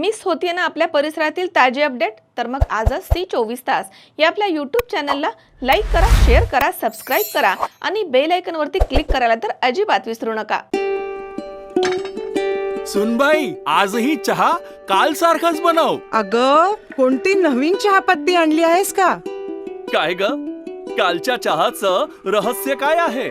Miss होतीये ना आपल्या परिसरातील ताजे अपडेट? तर मग आजच सी चोवीस तास. या आपल्या यूट्यूब चॅनलला लाईक करा शेअर करा सबस्क्राईब करा आणि बेल आयकॉनवरती क्लिक करायला तर अजिबात विसरू नका. सुनबाई आजही चहा काल सारखाच बनव. अग कोणती नवीन चहापत्ती आणली आहेस का? काय ग? कालच्या चहाचं रहस्य काय आहे?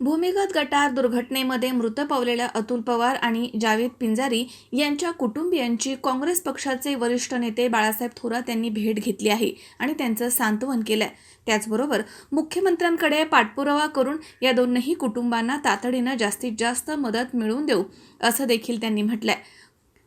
भूमिगत गटार दुर्घटनेमध्ये मृत पावलेल्या अतुल पवार आणि जावेद पिंजारी यांच्या कुटुंबियांची काँग्रेस पक्षाचे वरिष्ठ नेते बाळासाहेब थोरात यांनी भेट घेतली आहे आणि त्यांचं सांत्वन केलंय. त्याचबरोबर मुख्यमंत्र्यांकडे पाठपुरावा करून या दोनही कुटुंबांना तातडीनं जास्तीत जास्त मदत मिळवून देऊ असं देखील त्यांनी म्हटलंय.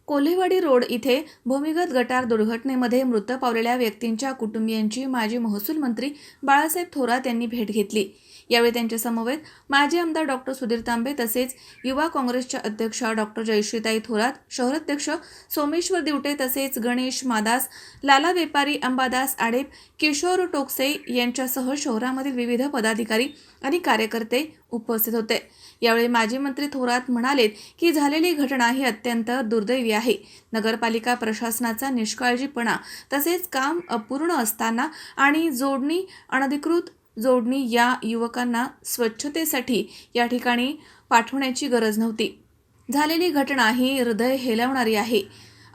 कोल्हेवाडी रोड इथे भूमिगत गटार दुर्घटनेमध्ये मृत पावलेल्या व्यक्तींच्या कुटुंबियांची माजी महसूल मंत्री बाळासाहेब थोरात यांनी भेट घेतली. यावेळी त्यांच्या समवेत माजी आमदार डॉक्टर सुधीर तांबे तसेच युवा काँग्रेसच्या अध्यक्षा डॉक्टर जयश्रीताई थोरात शहराध्यक्ष सोमेश्वर दिवटे तसेच गणेश मादास लाला व्यापारी अंबादास आडेप किशोर टोकसे यांच्यासह शहरामधील विविध पदाधिकारी आणि कार्यकर्ते उपस्थित होते. यावेळी माजी मंत्री थोरात म्हणालेत की झालेली घटना ही अत्यंत दुर्दैवी आहे. नगरपालिका प्रशासनाचा निष्काळजीपणा तसेच काम अपूर्ण असताना आणि जोडणी अनधिकृत जोडणी या युवकांना स्वच्छतेसाठी या ठिकाणी पाठवण्याची गरज नव्हती. झालेली घटना ही हृदय हेलवणारी आहे.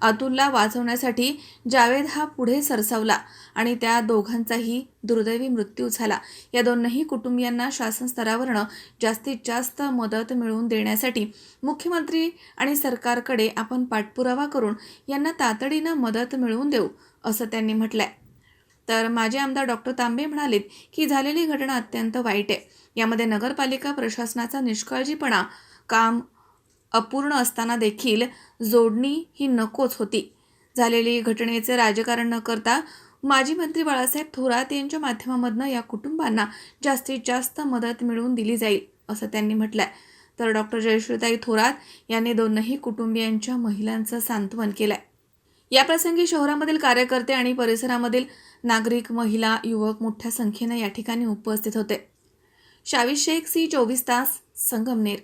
अतुलला वाचवण्यासाठी जावेद हा पुढे सरसावला आणि त्या दोघांचाही दुर्दैवी मृत्यू झाला. या दोनही कुटुंबियांना शासन स्तरावरनं जास्तीत जास्त मदत मिळवून देण्यासाठी मुख्यमंत्री आणि सरकारकडे आपण पाठपुरावा करून यांना तातडीनं मदत मिळवून देऊ असं त्यांनी म्हटलंय. तर माजी आमदार डॉक्टर तांबे म्हणालेत की झालेली घटना अत्यंत वाईट आहे. यामध्ये नगरपालिका प्रशासनाचा निष्काळजीपणा काम अपूर्ण असताना देखील जोडणी ही नकोच होती. झालेली घटनेचे राजकारण न करता माजी मंत्री बाळासाहेब थोरात यांच्या माध्यमामधनं या कुटुंबांना जास्तीत जास्त मदत मिळवून दिली जाईल असं त्यांनी म्हटलंय. तर डॉक्टर जयश्रीताई थोरात यांनी दोनही कुटुंबियांच्या महिलांचं सांत्वन केलंय. याप्रसंगी शहरामधील कार्यकर्ते आणि परिसरामधील नागरिक महिला युवक मोठ्या संख्येनं या ठिकाणी उपस्थित होते. शावी शेख सी चोवीस तास संगमनेर